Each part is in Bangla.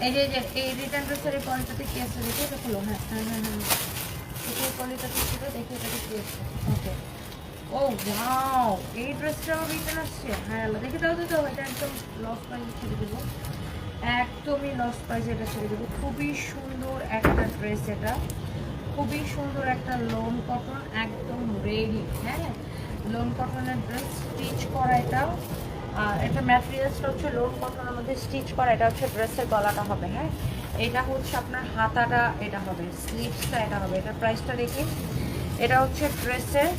এই যে, এই এটা হ্যাঁ হ্যাঁ হ্যাঁ হ্যাঁ। ছিল দেখি ও এই আসছে। হ্যাঁ দেখে তো একদম লস ছেড়ে একদমই লস প্রাইসে এটা ছেড়ে দেবো। খুবই সুন্দর একটা ড্রেস এটা। খুবই সুন্দর একটা লোন কটন একদম রেডি হ্যাঁ। লোন কটনের ড্রেস স্টিচ করা এটা আর এটা ম্যাটেরিয়ালসটা হচ্ছে লোন কটনের মধ্যে স্টিচ করা, এটা হচ্ছে ড্রেসের গলাটা হবে হ্যাঁ? এটা হচ্ছে আপনার হাতাটা, এটা হবে স্লিভসটা এটা হবে এটা প্রাইসটা দেখি। এটা হচ্ছে ড্রেসের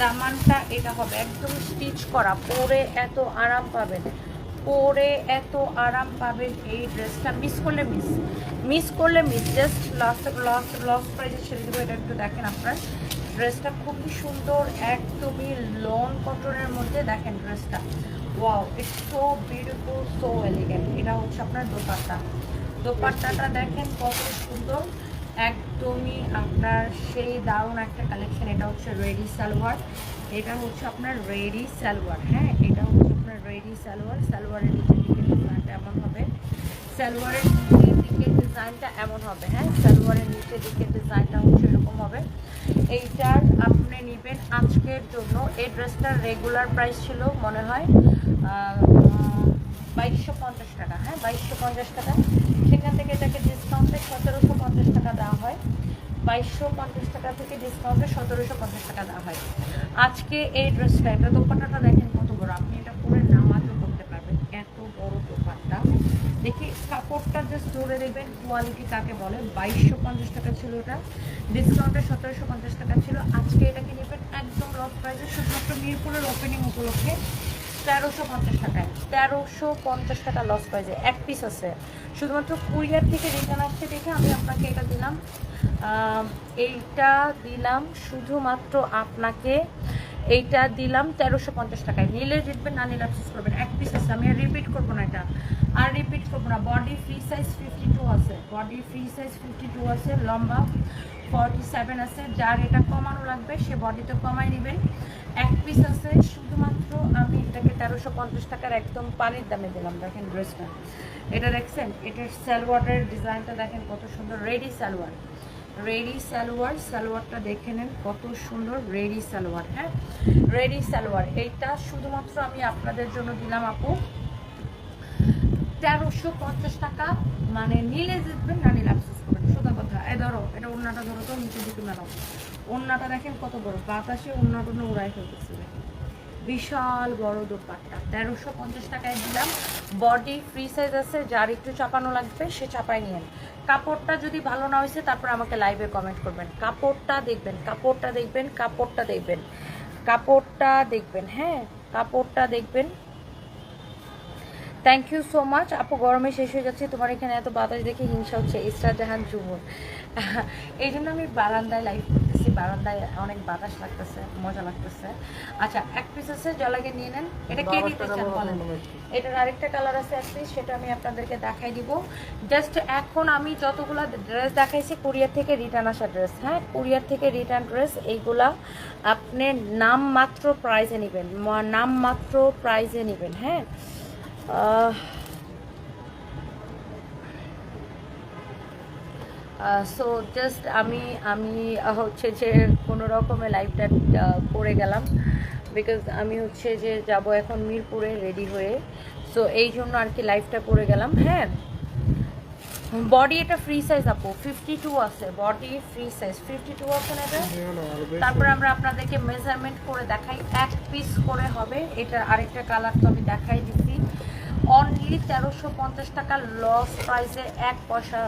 দামানটা, এটা হবে, একদম স্টিচ করা, পরে এত আরাম পাবেন, পরে এত আরাম পাবেন এই ড্রেসটা মিস করলে মিস মিস করলে miss just last last loss প্রাইসে ছেড়ে দেবো, এটা একটু দেখেন আপনার। ড্রেসটা খুবই সুন্দর, একদমই লন কটনের মধ্যে দেখেন ড্রেসটা wow it's so beautiful so elegant এটা হচ্ছে আপনার দোপাট্টা। দোপাট্টাটা দেখেন কত সুন্দর। একদমই আপনার সেই দারুণ একটা কালেকশন এটা হচ্ছে রেডি সালোয়ার। এটা হচ্ছে আপনার রেডি সালোয়ার হ্যাঁ? এটা হচ্ছে আপনার রেডি সালোয়ার। সালোয়ারের নিচের দিকে ডিজাইনটা এমন হবে। সালোয়ারের নিচের দিকে ডিজাইনটা এমন হবে হ্যাঁ? সালোয়ারের নিচের দিকে ডিজাইনটা হচ্ছে এরকম হবে। এইটার আপনি নেবেন আজকের জন্য। এই ড্রেসটার রেগুলার প্রাইস ছিল, মনে হয় বাইশশো পঞ্চাশ টাকা হ্যাঁ বাইশশো পঞ্চাশ টাকা। সেখান থেকে এটাকে ডিসকাউন্টে সতেরোশো পঞ্চাশ টাকা দেওয়া হয়। বাইশশো পঞ্চাশ টাকা থেকে ডিসকাউন্টে সতেরোশো পঞ্চাশ টাকা দেওয়া হয়। আজকে এই ড্রেসটা এটা দোপাট্টাটা দেখেন কত বড়। আপনি এটা পরে নামাজও করতে পারবেন। এত বড় দোপাট্টা। দেখি, কাপড়টা জাস্ট ধরে দেবেন কোয়ালিটি কাকে বলে? বাইশশো পঞ্চাশ টাকা ছিল ওটা ডিসকাউন্টে সতেরোশো পঞ্চাশ টাকা ছিল। আজকে এটাকে নেবেন একদম লস প্রাইসে শুধুমাত্র মিরপুরের ওপেনিং উপলক্ষে। তেরোশো পঞ্চাশ টাকায়, তেরোশো পঞ্চাশ টাকা লস প্রাইসে এক পিস আছে। শুধুমাত্র কুরিয়ার থেকে রিটার্ন আসছে দেখে আমি আপনাকে এটা দিলাম। এইটা দিলাম শুধুমাত্র আপনাকে এইটা দিলাম তেরোশো পঞ্চাশ টাকায়। নিলে জিতবেন না নিলে আফসোস করবেন এক পিস আছে, আমি আর রিপিট করব না এটা। আর রিপিট করব না। Body free size fifty two আছে। Body free size fifty two আছে, লম্বা ফর্টি সেভেন আছে। যার এটা কমানো লাগবে, সে বডিতে কমাই নেবেন এক পিস আছে, শুধুমাত্র আমি এটাকে তেরোশো পঞ্চাশ টাকার একদম পানির দামে দিলাম। দেখেন ড্রেসটা এটা দেখছেন? এটার সালোয়ারের ডিজাইনটা দেখেন কত সুন্দর। রেডি সালোয়ার। রেডি সালোয়ার, সালোয়ারটা দেখে নেন কত সুন্দর রেডি সালোয়ার হ্যাঁ? রেডি সালোয়ার, এইটা শুধুমাত্র আমি আপনাদের জন্য দিলাম আপু। তেরোশো পঞ্চাশ টাকা মানে নিলে জিতবেন না নিলে আফসোস করবেন সোজা কথা এ ধরো, এটা অন্যটা ধরো তো নিচে দিকে মেলাও অন্যটা দেখেন কত বড়, বাতাসে অন্যটা উড়াই ফেলতেছে। দেখেন বিশাল বড় দোপাট্টা। তেরোশো পঞ্চাশ টাকায় দিলাম। বডি ফ্রি সাইজ আছে, যার একটু চাপানো লাগবে, সে চাপাই নিয়েন কাপড়টা যদি ভালো না হয়েছে, তারপর আমাকে লাইভে কমেন্ট করবেন। কাপড়টা দেখবেন কাপড়টা দেখবেন কাপড়টা দেখবেন। কাপড়টা দেখবেন হ্যাঁ কাপড়টা দেখবেন। থ্যাংক ইউ সো মাচ আপু, গরমে শেষ হয়ে যাচ্ছে তোমার এখানে এত বাতাস দেখে হিংসা হচ্ছে। ইসরা জাহান, জুমুর। এই জন্য আমি বারান্দায় লাইভ করতেছি বারান্দায় অনেক বাতাস লাগতেছে মজা লাগতেছে। আচ্ছা এক পিস আছে জলাগে নিয়ে নেন। এটা কে দিতে চান বলেন? এটার আরেকটা কালার আছে এক পিস সেটা আমি আপনাদেরকে দেখাই দিব। জাস্ট এখন আমি যতগুলো ড্রেস দেখাইছি কুরিয়ার থেকে রিটার্ন আসা ড্রেস হ্যাঁ? কুরিয়ার থেকে রিটার্ন ড্রেস এইগুলা আপনি নাম মাত্র প্রাইজে নেবেন। নাম মাত্র প্রাইজে নেবেন হ্যাঁ? সো জাস্ট আমি আমি হচ্ছে যে কোনো রকমে লাইফটা করে গেলাম। বিকজ আমি হচ্ছে যে যাব এখন মিরপুরে রেডি হয়ে। সো এই জন্য আর কি লাইফটা করে গেলাম। হ্যাঁ বডি এটা ফ্রি সাইজ আপু ফিফটি টু আছে। Body free size fifty two আছে না এটা? তারপরে আমরা আপনাদেরকে মেজারমেন্ট করে দেখাই। এক পিস করে হবে। এটা আরেকটা কালার তো আমি দেখাই দিচ্ছি। অনলি তেরোশো পঞ্চাশ টাকা লস প্রাইসে এক পয়সা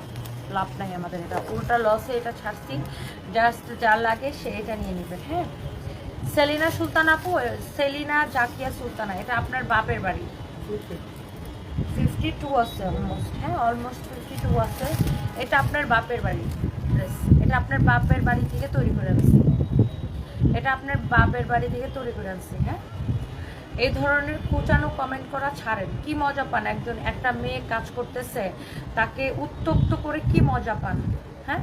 লাভ নাই আমাদের এটা। উল্টা লসে এটা ছাড়ছি। জাস্ট যা লাগে সে এটা নিয়ে নেবেন হ্যাঁ? সেলিনা সুলতান আপু সেলিনা জাকিয়া সুলতানা এটা আপনার বাপের বাড়ি। ফিফটি টু আছে অলমোস্ট হ্যাঁ? অলমোস্ট ফিফটি টু আছে। এটা আপনার বাপের বাড়ি। ড্রেস এটা আপনার বাপের বাড়ি থেকে তৈরি করে আনছি। এটা আপনার বাপের বাড়ি থেকে তৈরি করে আনছি হ্যাঁ? এই ধরনের কুচানো কমেন্ট করা ছাড়েন। কি মজা পান? একজন একটা মেয়ে কাজ করতেছে, তাকে উত্তক্ত করে কি মজা পান? হ্যাঁ?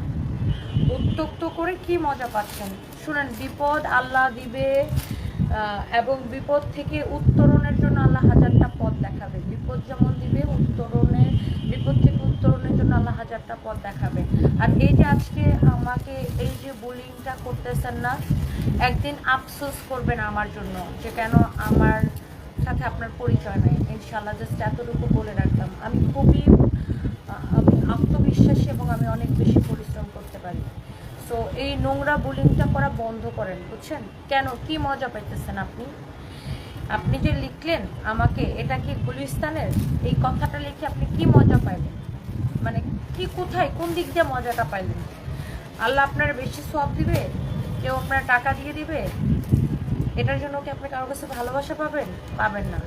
উত্তক্ত করে কি মজা পাচ্ছেন? শুনেন, বিপদ আল্লাহ দিবে এবং বিপদ থেকে উত্তরণের জন্য আল্লাহ হাজারটা পথ দেখাবে। বিপদ যেমন দিবে উত্তরণের বিপদ থেকে উত্তরণের জন্য আল্লাহ হাজারটা পথ দেখাবে। আর এই যে আজকে আমাকে এই যে করতেছেন না। একদিন আফসোস করবেন আমার জন্য যে কেন আমার সাথে আপনার পরিচয় নেই। ইনশাল্লাহ জাস্ট এতটুকু বলে রাখলাম। আমি খুবই আমি আত্মবিশ্বাসী এবং আমি অনেক বেশি পরিশ্রম করতে পারি। সো এই নোংরা বুলিংটা করা বন্ধ করেন, বুঝছেন? কেন? কি মজা পাইতেছেন আপনি? আপনি যে লিখলেন আমাকে, এটা কি গুলিস্তানের? এই কথাটা লিখে আপনি কি মজা পাইলেন? মানে কি কোথায়, কোন দিক দিয়ে মজাটা পাইলেন? আল্লাহ আপনার বেশি সব দিবে? কেউ আপনার টাকা দিয়ে দিবে? এটার জন্য কি আপনি কারোর কাছে ভালোবাসা পাবেন? পাবেন না।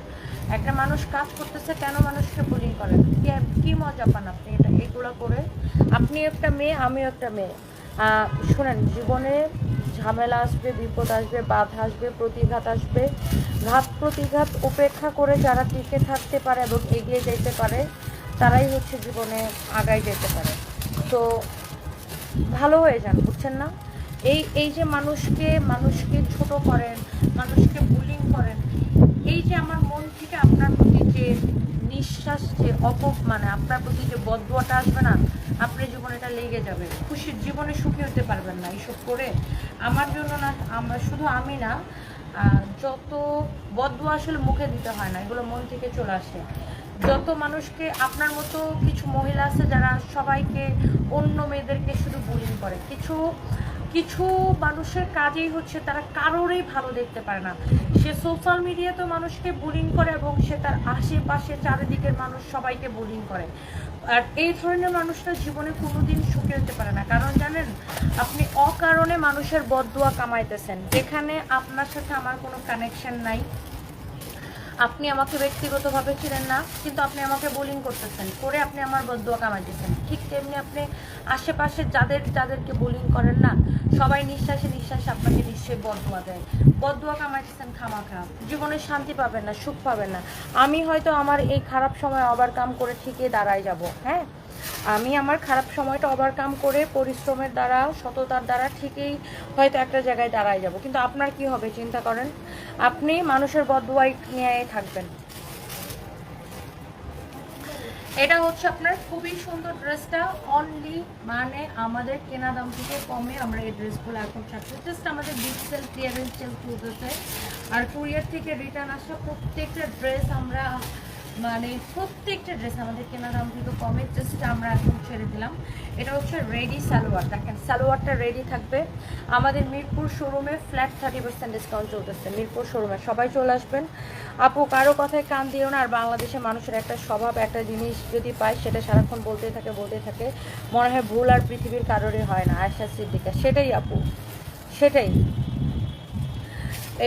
একটা মানুষ কাজ করতেছে কেন মানুষকে বুলিং করেন কি মজা পান আপনি এটা, এগুলো করে? আপনি একটা মেয়ে, আমিও একটা মেয়ে। শুনেন, জীবনে ঝামেলা আসবে, বিপদ আসবে, বাধা আসবে, প্রতিঘাত আসবে। ঘাত প্রতিঘাত উপেক্ষা করে যারা টিকে থাকতে পারে এবং এগিয়ে যেতে পারে, তারাই হচ্ছে জীবনে আগায় যেতে পারে। তো ভালো হয়ে যান, বুঝছেন না? এই এই যে মানুষকে মানুষকে ছোট করেন, মানুষকে বুলিং করেন, এই যে আমার মন থেকে আপনার প্রতি যে নিঃশ্বাস, যে অপ মানে আপনার প্রতি যে বদুয়াটা আসবে না, আপনার জীবনে এটা লেগে যাবে। খুশির জীবনে সুখী হতে পারবেন না এইসব করে। আমার জন্য না, আমরা শুধু আমি না যত বদুয়া আসলে মুখে দিতে হয় না, এগুলো মন থেকে চলে আসে। যত মানুষকে আপনার মতো কিছু মহিলা আছে যারা সবাইকে, অন্য মেয়েদেরকে শুধু বুলিং করে, কিছু কিছু মানুষের কাজেই হচ্ছে তারা কারোরই ভালো দেখতে পারে না। সে সোশ্যাল মিডিয়াতেও মানুষকে বুলিং করে এবং সে তার আশেপাশে চারিদিকের মানুষ সবাইকে বুলিং করে। আর এই ধরনের মানুষটা জীবনে কোনোদিন সুখে হতে পারে না। কারণ জানেন, আপনি অকারণে মানুষের বদদুয়া কামাইতেছেন। যেখানে আপনার সাথে আমার কোনো কানেকশন নাই। আপনি আমাকে ব্যক্তিগতভাবে ছিলেন না, কিন্তু আপনি আমাকে বোলিং করতেছেন, করে আপনি আমার বদুয়া কামাইতেছেন। ঠিক তেমনি আপনি আশেপাশে যাদের, যাদেরকে বোলিং করেন না, সবাই নিঃশ্বাসে নিঃশ্বাসে আপনাকে নিশ্চয়ই বদুয়া দেয়। বদুয়া কামাইতেছেন খামাখা। জীবনে শান্তি পাবেন না, সুখ পাবেন না। আমি হয়তো আমার এই খারাপ সময় আবার কাম করে ঠিকই দাঁড়ায় যাব হ্যাঁ? আমি আমার খারাপ সময়টা ওভারকাম করে পরিশ্রমের দ্বারা, সততার দ্বারা ঠিকই হয়তো একটা জায়গায় দাঁড়ায় যাব। কিন্তু আপনার কি হবে, চিন্তা করেন? আপনি মানুষের বদুয়াই নিয়ে থাকবেন। এটা হচ্ছে আপনার খুবই সুন্দর ড্রেসটা অনলি মানে আমাদের কেনা দাম থেকে কমে আমরা এই ড্রেসগুলো এখন ছাড়ছি। জাস্ট আমাদের বিগ সেল ক্লিয়ারেন্স সেল আর কুরিয়ার থেকে রিটার্ন আসা প্রত্যেকটা ড্রেস আমরা মানে প্রত্যেকটা ড্রেস আমাদের কেনা দাম কিন্তু কমে জাস্ট আমরা এখন ছেড়ে দিলাম। এটা হচ্ছে রেডি সালোয়ার। দেখেন, সালোয়ারটা রেডি থাকবে। আমাদের মিরপুর শোরুমে ফ্ল্যাট থার্টি পার্সেন্ট ডিসকাউন্ট চলতেছে, মিরপুর শোরুমে সবাই চলে আসবেন। আপু, কারও কথায় কান দিও না, আর বাংলাদেশের মানুষের একটা স্বভাব, একটা জিনিস যদি পায়, সেটা সারাক্ষণ বলতেই থাকে বলতেই থাকে। মনে হয় ভুল আর পৃথিবীর কারোরই হয় না আয়সা সিদ্দিকা। সেটাই আপু, সেটাই।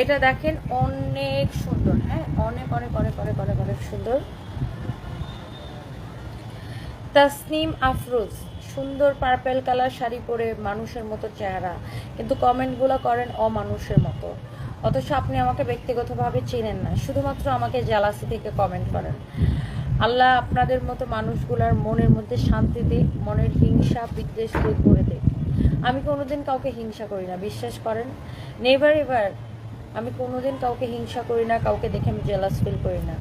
এটা দেখেন অনেক সুন্দর হ্যাঁ? অনেক অনেক অনেক অনেক অনেক অনেক সুন্দর। তাসনিম আফরোজ, সুন্দর পার্পেল কালার শাড়ি পরে মানুষের মতো চেহারা, কিন্তু কমেন্টগুলো করেন অমানুষের মতো। অথচ আপনি আমাকে ব্যক্তিগতভাবে চেনেন না, শুধুমাত্র আমাকে জালাসি থেকে কমেন্ট করেন। আল্লাহ আপনাদের মতো মানুষগুলার মনের মধ্যে শান্তি দিক, মনের হিংসা বিদ্বেষ দূর করে দিক। আমি কোনোদিন কাউকে হিংসা করি না, বিশ্বাস করেন। নেভার এভার আমি কোনোদিন কাউকে হিংসা করি না, কাউকে দেখে আমি জেলাস ফিল করি না।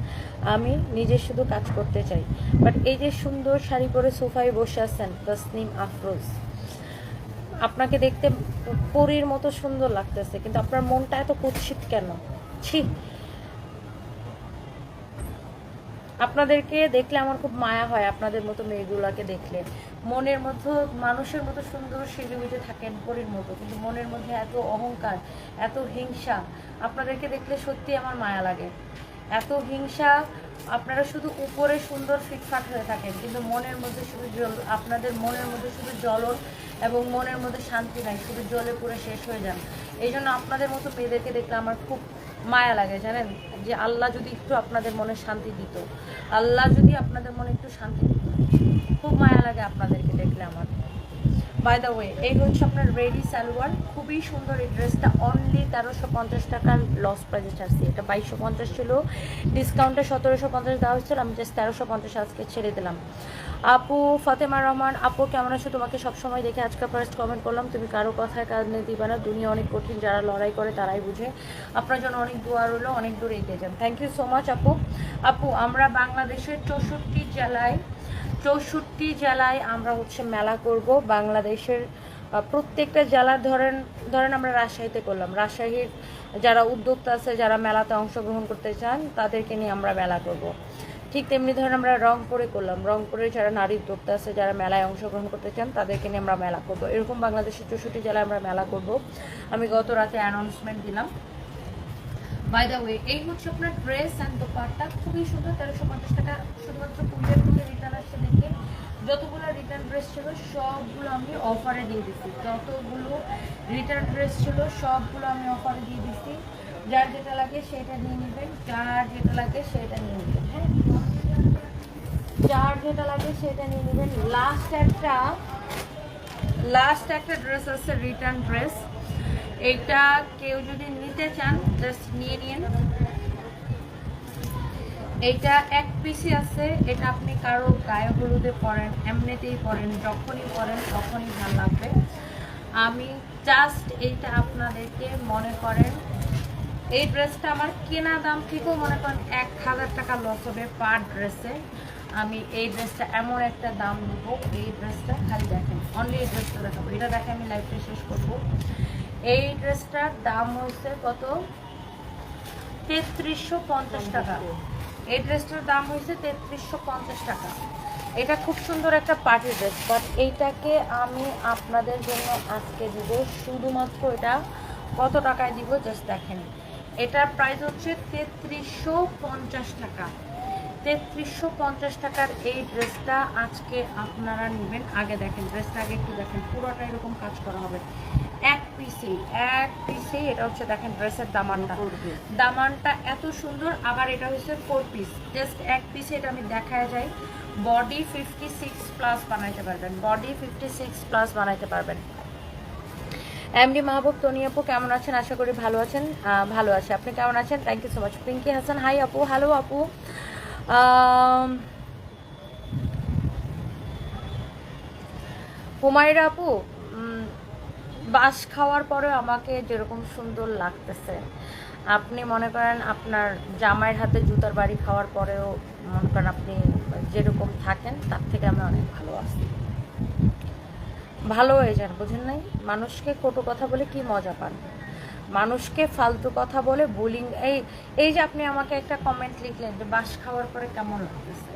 আমি নিজে শুধু কাজ করতে চাই। বাট এই যে সুন্দর শাড়ি পরে সোফায় বসে আছেন, তসনিম আফরোজ, আপনাকে দেখতে পরীর মতো সুন্দর লাগতেছে, কিন্তু আপনার মনটা এত কুৎসিত কেন? ছি আপনাদেরকে দেখলে আমার খুব মায়া হয় আপনাদের মতো মেয়েগুলোকে দেখলে। মনের মধ্যে, মানুষের মতো সুন্দর গুজে থাকেন পরীর মতো, কিন্তু মনের মধ্যে এত অহংকার, এত হিংসা, আপনাদেরকে দেখলে সত্যি আমার মায়া লাগে। এত হিংসা, আপনারা শুধু উপরে সুন্দর ফিটফাট হয়ে থাকেন, কিন্তু মনের মধ্যে শুধু জল, আপনাদের মনের মধ্যে শুধু জ্বলন এবং মনের মধ্যে শান্তি নাই, শুধু জলে পুরো শেষ হয়ে যান। এই জন্য আপনাদের মতো মেয়েদেরকে দেখলে আমার খুব মায়া লাগে, জানেন? যে আল্লাহ যদি একটু আপনাদের মনে শান্তি দিত, আল্লাহ যদি আপনাদের মনে একটু শান্তি দিত, খুব মায়া লাগে আপনাদেরকে দেখলে আমার। বাই দ্য ওয়ে এই হচ্ছে আপনার রেডি সালোয়ার। খুবই সুন্দর এই ড্রেসটা অনলি তেরোশো পঞ্চাশ টাকার লস প্রাইজে ছাড়ছি। এটা বাইশশো পঞ্চাশ ছিল ডিসকাউন্টে সতেরোশো পঞ্চাশ দেওয়া হচ্ছিল আমি জাস্ট তেরোশো পঞ্চাশ আজকে ছেড়ে দিলাম। আপু, ফাতেমা রহমান, আপু, কেমন আছো? তোমাকে সবসময় দেখে আজকে ফার্স্ট কমেন্ট করলাম। তুমি কারও কথায় কাজে দিবা না। দুনিয়া অনেক কঠিন, যারা লড়াই করে তারাই বুঝে। আপনার জন্য অনেক দোয়া রইল, অনেক দূর এগিয়ে যান। থ্যাংক ইউ সো মাচ আপু। আপু, আমরা বাংলাদেশের চৌষট্টি জেলায় চৌষট্টি জেলায় আমরা হচ্ছে মেলা করব। বাংলাদেশের প্রত্যেকটা জেলার ধরেন ধরেন আমরা রাজশাহীতে করলাম। রাজশাহীর যারা উদ্যোক্তা আছে, যারা মেলাতে অংশগ্রহণ করতে চান, তাদেরকে নিয়ে আমরা মেলা করব। ঠিক তেমনি ধরেন আমরা রংপুরে করলাম। রংপুরের যারা নারী উদ্যোক্তা আছে, যারা মেলায় অংশগ্রহণ করতে চান, তাদেরকে নিয়ে আমরা মেলা করব। এরকম বাংলাদেশের চৌষট্টি জেলায় আমরা মেলা করব। আমি গত রাতে অ্যানাউন্সমেন্ট দিলাম। বাই দ্য ওয়ে এই হচ্ছে আপনার ড্রেস অ্যান্ড দোপাট্টা। খুবই সুন্দর, তেরোশো পঞ্চাশ টাকা শুধুমাত্র কুড়িটার থেকে রিটার্ন আসছে দেখে। যতগুলো রিটার্ন ড্রেস ছিল, সবগুলো আমি অফারে দিয়ে দিচ্ছি যতগুলো রিটার্ন ড্রেস ছিল, সবগুলো আমি অফারে দিয়ে দিচ্ছি যার যেটা লাগে সেটা নিয়ে নেবেন, যার যেটা লাগে সেটা নিয়ে নেবেন হ্যাঁ? যার যেটা লাগে সেটা নিয়ে নেবেন। লাস্ট একটা লাস্ট একটা ড্রেস আছে রিটার্ন ড্রেস এটা কেউ যদি নিতে চান জাস্ট নিয়ে নিন। এটা এক পিসি আছে, এটা আপনি কারও গায়ে হলুদে পরেন, এমনিতেই পরেন, যখনই পরেন, তখনই ভালো লাগবে। আমি জাস্ট এইটা আপনাদেরকে মনে করেন এই ড্রেসটা আমার কেনা দাম থেকেও মনে করেন এক হাজার টাকা লস হবে পার ড্রেসে আমি এই ড্রেসটা এমন একটা দাম নেব, এই ড্রেসটা খালি দেখেন অনলি এই ড্রেসটা দেখাবো। এটা দেখে আমি লাইফটা শেষ করব। এই ড্রেসটার দাম হচ্ছে কত? তেত্রিশশো পঞ্চাশ টাকা। এই ড্রেসটার দাম হয়েছে তেত্রিশশো পঞ্চাশ টাকা। এটা খুব সুন্দর একটা পার্টি ড্রেস বাট এইটাকে আমি আপনাদের জন্য আজকে দিব। শুধুমাত্র এটা কত টাকায় দিব? জাস্ট দেখেন। এটার প্রাইস হচ্ছে তেত্রিশশো পঞ্চাশ টাকা। তেত্রিশশো পঞ্চাশ টাকার এই ড্রেসটা আজকে আপনারা নেবেন। আগে দেখেন ড্রেসটা আগে একটু দেখেন। পুরোটা এরকম কাজ করা হবে। এক পিসে এক পিসে এটা হচ্ছে দেখেন ড্রেসের দামানটা। দামানটা এত সুন্দর আবার এটা হচ্ছে ফোর পিস জাস্ট এক পিসে এটা আমি দেখায় যাই। বডি ফিফটি সিক্স প্লাস বানাইতে পারবেন। বডি ফিফটি সিক্স প্লাস বানাইতে পারবেন। এমডি মাহবুব, তনি আপু কেমন আছেন? আশা করি ভালো আছেন। ভালো আছে। আপনি কেমন আছেন? Thank you so much Pinky Hasan hi আপু। হ্যালো আপু। হুমায়রা আপু বাস খাওয়ার পরে আমাকে যেরকম সুন্দর লাগতেছে। আপনি মনে করেন আপনার জামাইয়ের হাতে জুতার বাড়ি খাওয়ার পরেও মনে করেন আপনি যেরকম থাকেন, তার থেকে আমি অনেক ভালো আছি। ভালো হয়ে যান বুঝেন নাই? মানুষকে কটু কথা বলে কি মজা পান? মানুষকে ফালতু কথা বলে বুলিং এই এই যে আপনি আমাকে একটা কমেন্ট লিখলেন যে বাস খাওয়ার পরে কেমন লাগতেছে?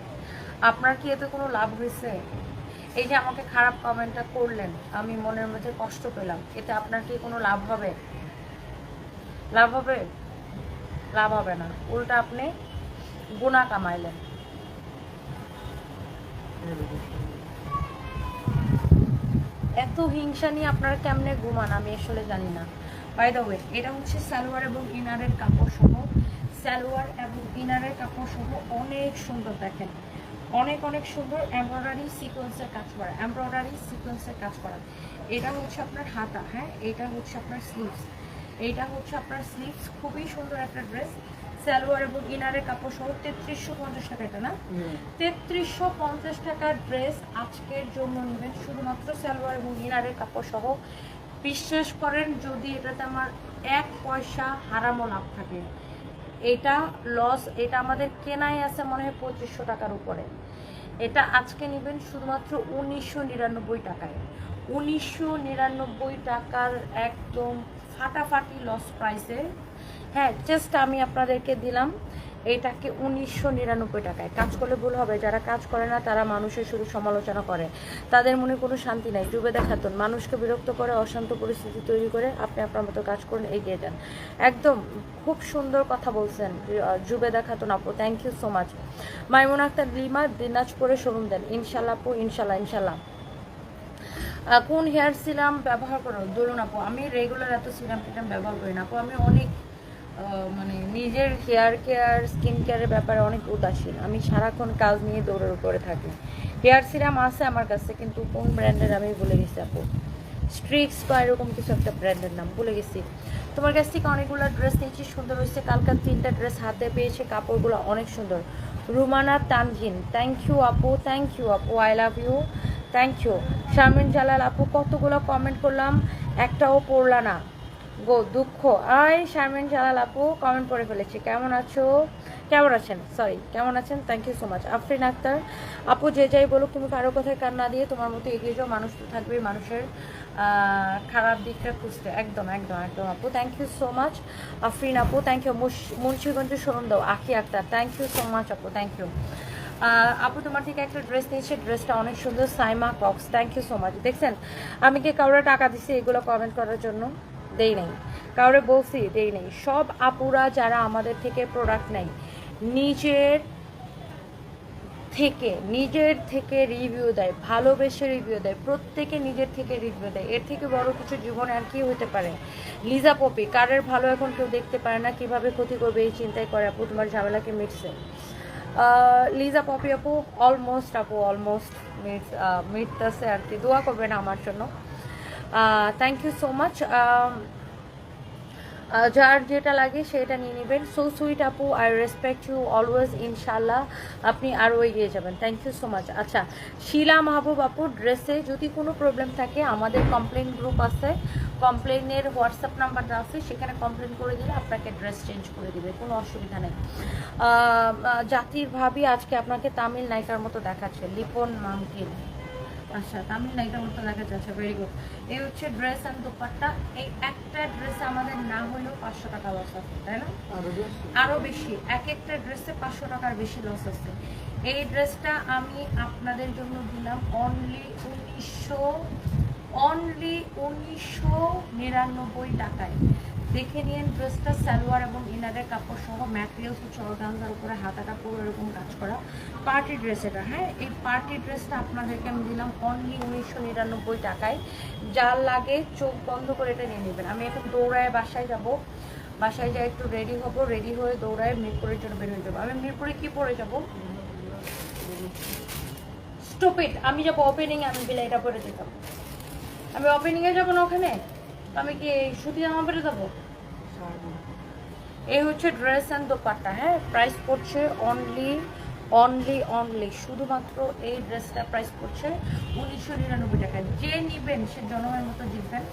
আপনার কি এতে কোনো লাভ হয়েছে? এই যে আমাকে খারাপ কমেন্টটা করলেন, আমি মনের মধ্যে কষ্ট পেলাম, এতে আপনার কি কোনো লাভ হবে? লাভ হবে? লাভ হবে না। উল্টা আপনি গুণা কামাইলেন। এত হিংসা নিয়ে আপনারা কেমনে ঘুমান? আমি আসলে জানি না। বাই দ্য ওয়ে এটা হচ্ছে সালোয়ার এবং ইনারের কাপড় সহ। সালোয়ার এবং ইনারের কাপড় সহ অনেক সুন্দর দেখেন। অনেক অনেক সুন্দর এমব্রয়ডারি সিকোয়েন্সের কাজ করা। এমব্রয়ডারি সিকোয়েন্সের কাজ করা। এটা হচ্ছে আপনার হাতা হ্যাঁ? এটা হচ্ছে আপনার স্লিভস এইটা হচ্ছে আপনার স্লিভস খুবই সুন্দর একটা ড্রেস সালোয়ার এবং ইনারের কাপড় সহ তেত্রিশশো পঞ্চাশ টাকা এটা না? তেত্রিশশো পঞ্চাশ টাকার ড্রেস আজকের জন্য নেবেন শুধুমাত্র সালোয়ার এবং ইনারের কাপড় সহ। বিশ্বাস করেন যদি এটাতে আমার এক পয়সা হারামো লাভ থাকে। এটা লস এটা আমাদের কেনাই আছে মনে হয় পঁচিশশো টাকার উপরে। এটা আজকে নেবেন শুধুমাত্র উনিশশো নিরানব্বই টাকায়। উনিশশো নিরানব্বই টাকার একদম ফাটাফাটি লস প্রাইসে হ্যাঁ জাস্ট আমি আপনাদেরকে দিলাম। এটাকে উনিশশো নিরানব্বই টাকায়। কাজ করলে ভুল হবে। যারা কাজ করে না, তারা মানুষের শুধু সমালোচনা করে। তাদের মনে কোনো শান্তি নাই। জুবেদা খাতুন মানুষকে বিরক্ত করে, অশান্ত পরিস্থিতি তৈরি করে আপনি আপনার মতো কাজ করুন, এগিয়ে যান। একদম খুব সুন্দর কথা বলছেন জুবে জুবেদা খাতুন আপু। Thank you so much Maimun Akter, Lima দিনাজপুরে শোরুম দেন। ইনশাল্লাহ আপু, ইনশাল্লাহ ইনশাল্লাহ। কোন হেয়ার সিরাম ব্যবহার করো ধরুন আপু, আমি রেগুলার এত সিরাম টিরাম ব্যবহার করি না আপু। আমি অনেক মানে নিজের হেয়ার কেয়ার স্কিন কেয়ারের ব্যাপারে অনেক উদাসীন। আমি সারাক্ষণ কাজ নিয়ে দৌড়ের উপরে থাকি। হেয়ার সিরাম আছে আমার কাছে, কিন্তু কোন ব্র্যান্ডের আমি বলে গেছি আপু? স্ট্রিক্স বা এরকম কিছু একটা ব্র্যান্ডের নাম বলে গেছি তোমার কাছ থেকে অনেকগুলো ড্রেস নিয়েছি, সুন্দর হয়েছে। কালকার তিনটা ড্রেস হাতে পেয়েছে, কাপড়গুলো অনেক সুন্দর। রুমানা তানজিন থ্যাংক ইউ আপু থ্যাংক ইউ আপু I love you thank you Sharmin Jalal আপু, কতগুলো কমেন্ট করলাম, একটাও পড়লা না। গো, দুঃখ। আই শারমিন জালাল আপু কমেন্ট করে ফেলেছি। কেমন আছো? কেমন আছেন? সরি কেমন আছেন? Thank you so much Afrin Akter, আপু যে যাই বলুক, তুমি কারও কথায় কান না দিয়ে তোমার মতো এগিয়ে যাও, মানুষ তো থাকবেই, মানুষের খারাপ দিকটা খুঁজতে। একদম একদম একদম আপু। Thank you so much Afrin আপু থ্যাংক ইউ মুন্সিগঞ্জ সরুন দাও। Akhi Akter thank you so much আপু থ্যাংক ইউ আপু তোমার থেকে একটা ড্রেস নিয়েছে। ড্রেসটা অনেক সুন্দর, Saima Cox. Thank you so much দেখছেন, আমি কি কারোর টাকা দিছি এগুলো কমেন্ট করার জন্য? দেই নেই, কাউরে বলছি দেই নেই। সব আপুরা যারা আমাদের থেকে প্রোডাক্ট নেয়, নিজের থেকে নিজের থেকে রিভিউ দেয়, ভালোবেসে রিভিউ দেয়, প্রত্যেকে নিজের থেকে রিভিউ দেয়। এর থেকে বড় কিছু জীবনে আর কি হতে পারে? লিজা পপি, কারের ভালো এখন কেউ দেখতে পারে না, কীভাবে ক্ষতি করবে এই চিন্তায় করে আপু, তোমার ঝামেলাকে মিটছে। লিজা পপি আপু অলমোস্ট আপু অলমোস্ট মিট মিটতেছে আর কি, দোয়া করবেন আমার জন্য। থ্যাংক ইউ সো মাচ যার যেটা লাগে সেটা নিয়ে নেবেন। সো সুইট আপু আই রেসপেক্ট ইউ অলওয়েজ ইনশাল্লাহ আপনি আরও এগিয়ে যাবেন। থ্যাংক ইউ সো মাচ আচ্ছা শিলা মাহবুব আপু ড্রেসে যদি কোনো প্রবলেম থাকে, আমাদের কমপ্লেন গ্রুপ আছে। কমপ্লেনের হোয়াটসঅ্যাপ নাম্বারটা আছে, সেখানে কমপ্লেন করে দিলে আপনাকে ড্রেস চেঞ্জ করে দিবে, কোনো অসুবিধা নেই। জাতির ভাবি আজকে আপনাকে তামিল নায়িকার মতো দেখাচ্ছে, লিপন মামকিন আচ্ছা তামিল নায়িকার মতো দেখা যাচ্ছে ভেরি গুড এই হচ্ছে ড্রেস অ্যান্ড দোপাট্টা। এই একটা ড্রেসে আমাদের না হলেও পাঁচশো টাকা লস আছে তাই না? আরও বেশি? এক একটা ড্রেসে পাঁচশো টাকার বেশি লস আছে। এই ড্রেসটা আমি আপনাদের জন্য দিলাম অনলি উনিশশো অনলি উনিশশো নিরানব্বই টাকায়। দেখে নিন ড্রেসটা, সালোয়ার এবং ইনারের কাপড় সহ ম্যাটেরিয়ালস হচ্ছে অর্গানজার উপরে হাতাটা পুরো এরকম কাজ করা। পার্টি ড্রেস এটা হ্যাঁ? এই পার্টি ড্রেসটা আপনাদেরকে আমি দিলাম অনলি উনিশশো নিরানব্বই টাকায়। যার লাগে চোখ বন্ধ করে এটা নিয়ে নেবেন। আমি এখন দৌড়ায় বাসায় যাব। বাসায় যাই, একটু রেডি হব। রেডি হয়ে দৌড়ায় মিরপুরের জন্য বের হয়ে যাব। আমি মিরপুরে কি পরে যাব? স্টুপিড আমি যাব ওপেনিং আমি বিলাইটা পরে যেতাম। আমি ওপেনিংয়ে যাব না ওখানে? আমি কি সুতি জামা পরে যাব? এই হচ্ছে ড্রেস অ্যান্ড দোপাট্টা হ্যাঁ? প্রাইস পড়ছে অনলি অনলি অনলি শুধুমাত্র এই ড্রেসটা প্রাইস পড়ছে উনিশশো নিরানব্বই টাকা যে নিবেন, সে জনমের মতো জিতবেন।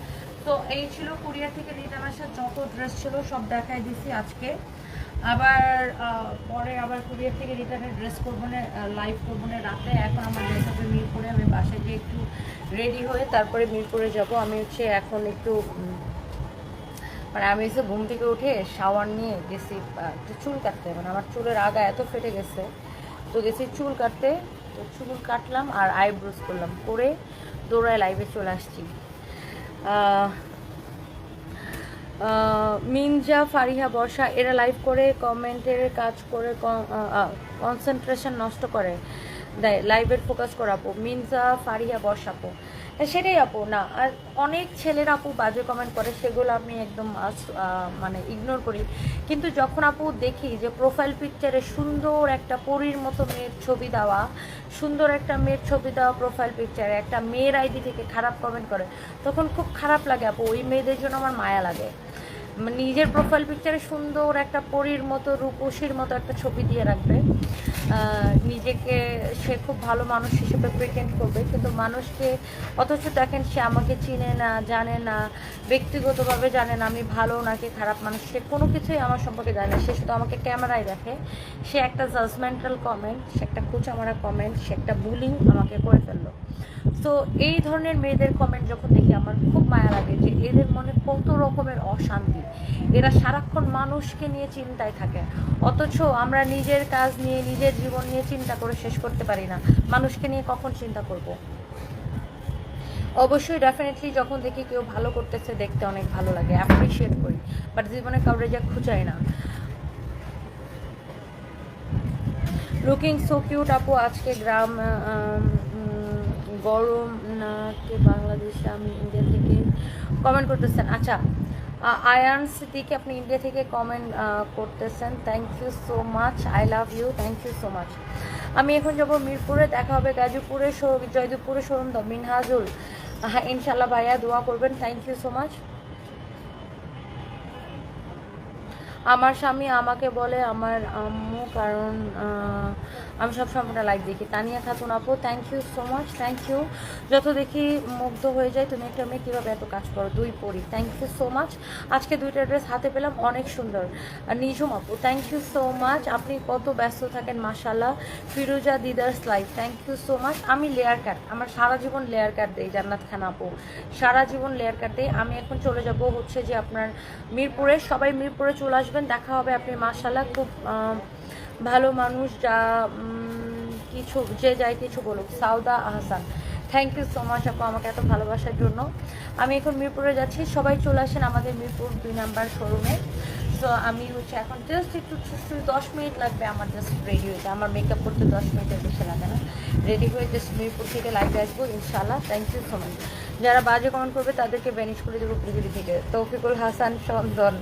তো এই ছিল কুরিয়ার থেকে রিটার্ন আসার যত ড্রেস ছিল, সব দেখাই দিছি আজকে। আবার পরে আবার কুরিয়ার থেকে রিটার্নের ড্রেস করব না লাইভ করব না রাতে। এখন আমার ড্রেস হবে মিরপুরে আমি বাসায় গিয়ে একটু রেডি হয়ে তারপরে মিরপুরে যাব। আমি হচ্ছে এখন একটু মানে আমি এসে ঘুম থেকে উঠে শাওয়ার নিয়ে গেছি একটু চুল কাটতে মানে আমার চুলের আগা এত ফেটে গেছে। তো গেছি চুল কাটতে তো চুল কাটলাম আর আইব্রোজ করলাম করে দৌড়ায় লাইভে চলে আসছি। মিনজা ফারিহা বর্ষা এরা লাইভ করে কমেন্টের কাজ করে কনসেন্ট্রেশন নষ্ট করে। দেয় লাইভের ফোকাস করাবো মিনজা ফারিহা বর্ষা আপু। হ্যাঁ, সেটাই আপু, না, আর অনেক ছেলের আপু বাজে কমেন্ট করে, সেগুলো আমি একদম মানে ইগনোর করি। কিন্তু যখন আপু দেখি যে প্রোফাইল পিকচারে সুন্দর একটা পরীর মতো মেয়ের ছবি দেওয়া, সুন্দর একটা মেয়ের ছবি দেওয়া প্রোফাইল পিকচারে একটা মেয়ের আইডি থেকে খারাপ কমেন্ট করে, তখন খুব খারাপ লাগে আপু, ওই মেয়েদের জন্য আমার মায়া লাগে। নিজের প্রোফাইল পিকচারে সুন্দর একটা পরীর মতো, রূপসীর মতো একটা ছবি দিয়ে রাখবে। নিজেকে সে খুব ভালো মানুষ হিসেবে প্রেজেন্ট করবে। কিন্তু মানুষকে, অথচ দেখেন সে আমাকে চিনে না, জানে না, ব্যক্তিগতভাবে জানে না, আমি ভালো নাকি খারাপ মানুষ, সে কোনো কিছুই আমার সম্পর্কে জানে না। সে শুধু আমাকে ক্যামেরায় দেখে। সে একটা জাজমেন্টাল কমেন্ট সে একটা কুচামারা কমেন্ট সে একটা বুলিং আমাকে করে ফেলল। তো এই ধরনের মেয়েদের কমেন্ট যখন দেখি, আমার খুব মায়া লাগে যে এদের মনে কত রকমের অশান্তি। এরা সারাক্ষণ মানুষকে নিয়ে চিন্তায় থাকে। অথচ আমরা নিজের কাজ নিয়ে, নিজের জীবন নিয়ে চিন্তা করে শেষ করতে পারি না। মানুষকে নিয়ে কখন চিন্তা করব। অবশ্যই ডেফিনেটলি যখন দেখি কেউ ভালো করতেছে, দেখতে অনেক ভালো লাগে অ্যাপ্রিসিয়েট করি। বাট জীবনে কাউরে যা খুঁজায় না। লুকিং সো কিউট আপু, আজকে গ্রাম গরম, না, কে বাংলাদেশে, আমি ইন্ডিয়া থেকে কমেন্ট করতেছেন। আচ্ছা আয়ান সিদ্দিকে আপনি ইন্ডিয়া থেকে কমেন্ট করতেছেন। Thank you so much I love you thank you so much আমি এখন যাব মিরপুরে। দেখা হবে গাজীপুরে জয়দেবপুরে দাও মিনহাজুল। হ্যাঁ ইনশাল্লাহ ভাইয়া দোয়া করবেন। থ্যাংক ইউ সো মাচ আমার স্বামী আমাকে বলে, আমার আম্মু কারণ আমি সব আপনার লাইভ দেখি। তানিয়া খাতুন আপু thank you so much thank you যত দেখি মুগ্ধ হয়ে যায়, তুমি একটা মেয়ে, কীভাবে এত কাজ করো? দুই পড়ি থ্যাংক ইউ সো মাচ আজকে দুইটা ড্রেস হাতে পেলাম, অনেক সুন্দর। আর নিজুম আপু থ্যাংক ইউ সো মাচ আপনি কত ব্যস্ত থাকেন মাসাল্লাহ Firoza Didar's life thank you so much আমি লেয়ার কাট আমার সারা জীবন লেয়ার কাট দেই, জান্নাত খান আপু। সারা জীবন লেয়ার কাট দেই। আমি এখন চলে যাব হচ্ছে যে আপনার মিরপুরে। সবাই মিরপুরে চলে আসবেন, দেখা হবে আপনি মাসাল্লাহ খুব ভালো মানুষ যা কিছু, যে যায় কিছু বলুক Sauda Ahsan. Thank you so much আপু আমাকে এত ভালোবাসার জন্য। আমি এখন মিরপুরে যাচ্ছি, সবাই চলে আসেন আমাদের মিরপুর দুই নাম্বার শোরুমে। তো আমি হচ্ছে এখন জাস্ট একটু দশ মিনিট লাগবে আমার জাস্ট রেডি হইতে। আমার মেকআপ করতে দশ মিনিটের বেশি লাগে না। রেডি হয়ে জাস্ট মিরপুর থেকে লাইভে আসব ইনশাল্লাহ থ্যাংক ইউ সো মাচ যারা বাজে কমেন্ট করবে তাদেরকে ব্যানিশ করে দেবো পৃথিবী থেকে। তৌফিকুল হাসান চন্দন।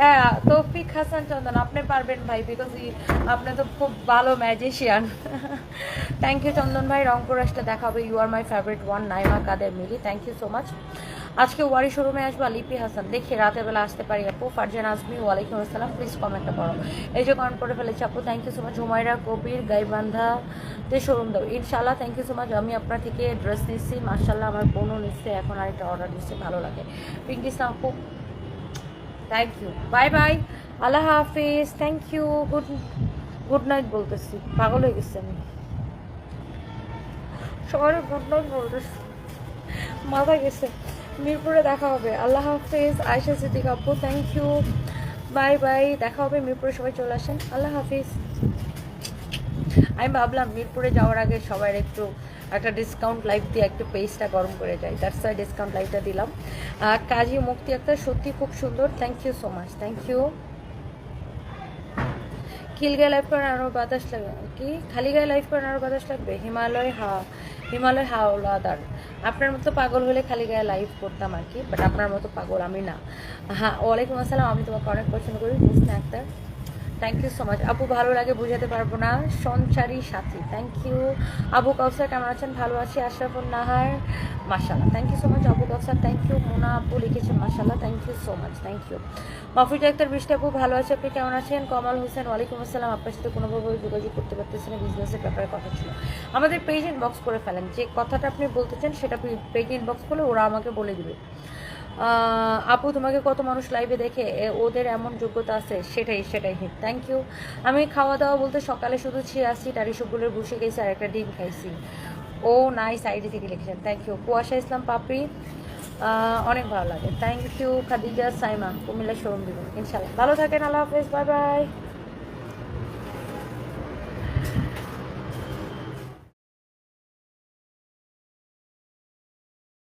হ্যাঁ তৌফিক হাসান চন্দন, আপনি পারবেন ভাই বিকজ আপনি তো খুব ভালো ম্যাজিশিয়ান থ্যাংক ইউ চন্দন ভাই, রংপুর আসলে দেখাবে। You are my favourite one Naima Kader Mili. Thank you so much আজকে ওয়ারি শোরুমে আসব লিপি হাসান। দেখি রাতের বেলা আসতে পারি আপু। ফারজান আজমি, ওয়ালাইকুম আসসালাম। প্লিজ কমেন্টটা করো এই যে কমেন্ট করে ফেলেছি আপু thank you so much Humaira, Kabir, Gaibandha তে শোরুম দাও। ইনশাল্লাহ থ্যাংক ইউ সো মাচ আমি আপনার থেকে ড্রেস নিচ্ছি মার্শাল্লাহ আমার বোনও নিচ্ছে এখন আরেকটা অর্ডার দিচ্ছে ভালো লাগে। পিঙ্কি ইসলাম আপু। থ্যাংক ইউ বাই বাই আল্লাহ হাফিজ। Thank you good good night বলতেছি। পাগল হয়ে গেছি আমি। সবাই গুড নাইট বলতেছি। মাথা গেছে। মিরপুরে দেখা হবে। আল্লাহ হাফিজ আয়সা সিদ্দিক আপু থ্যাংক ইউ বাই বাই দেখা হবে মিরপুরে, সবাই চলে আসেন। আল্লাহ হাফিজ। আমি ভাবলাম মিরপুরে যাওয়ার আগে সবার একটু একটা ডিসকাউন্ট লাইভ দিয়ে একটু পেজটা গরম করে যায় দ্যাটস ওয়াই ডিসকাউন্ট লাইভটা দিলাম। আর কাজী মুক্তি একটা সত্যি খুব সুন্দর। Thank you so much thank you খিল গায়ে করেন আরও বাতাস লাগবে। কি? খালি গায়ে লাইভ করেন আরও বাতাস লাগবে? হিমালয়, হা। হিমালয় হাওলাদার আপনার মতো পাগল হলে খালি গায়ে লাইভ করতাম আর কি বাট আপনার মতো পাগল আমি না। হ্যাঁ ওয়ালাইকুম আসসালাম, আমি তোমাকে অনেক পছন্দ করি বুঝতে Akter thank you so much আপু, ভালো লাগে, বুঝাতে পারব না। সঞ্চারী সাথী থ্যাংক ইউ আবু কাউসার, কেমন আছেন? ভালো আছি আশরাফুল নাহার। মাসাল্লাহ thank you so much Abu Kawsar thank you Mona আপু লিখেছেন মাসাল্লাহ thank you so much thank you Mafiz Akter Brishti আপু, ভালো আছে, আপনি কেমন আছেন? কমল হোসেন, ওয়ালাইকুম আসসালাম। আপনার সাথে কোনোভাবে যোগাযোগ করতে পারতেছেন না বিজনেসের ব্যাপারে কথা ছিল। আমাদের পেজ ইনবক্স করে ফেলেন। যে কথাটা আপনি বলতে চান, সেটা পেজ ইনবক্স করলে ওরা আমাকে বলে দিবে। আপু, তোমাকে কত মানুষ লাইভে দেখে ওদের এমন যোগ্যতা আছে? সেটাই সেটাই হিট থ্যাংক ইউ আমি খাওয়া দাওয়া বলতে সকালে শুধু ছিয়াশি তার এসবগুলোর বসে গেছি আর একটা ডিম খাইছি। ও নাই আইডি থেকে লিখেছেন। থ্যাংক ইউ কুয়াশা ইসলাম, পাপড়ি অনেক ভালো লাগে। Thank you Khadija, Saima, Comilla showroom দিব। ইনশাল্লাহ ভালো থাকেন, আল্লাহ হাফেজ। Bye bye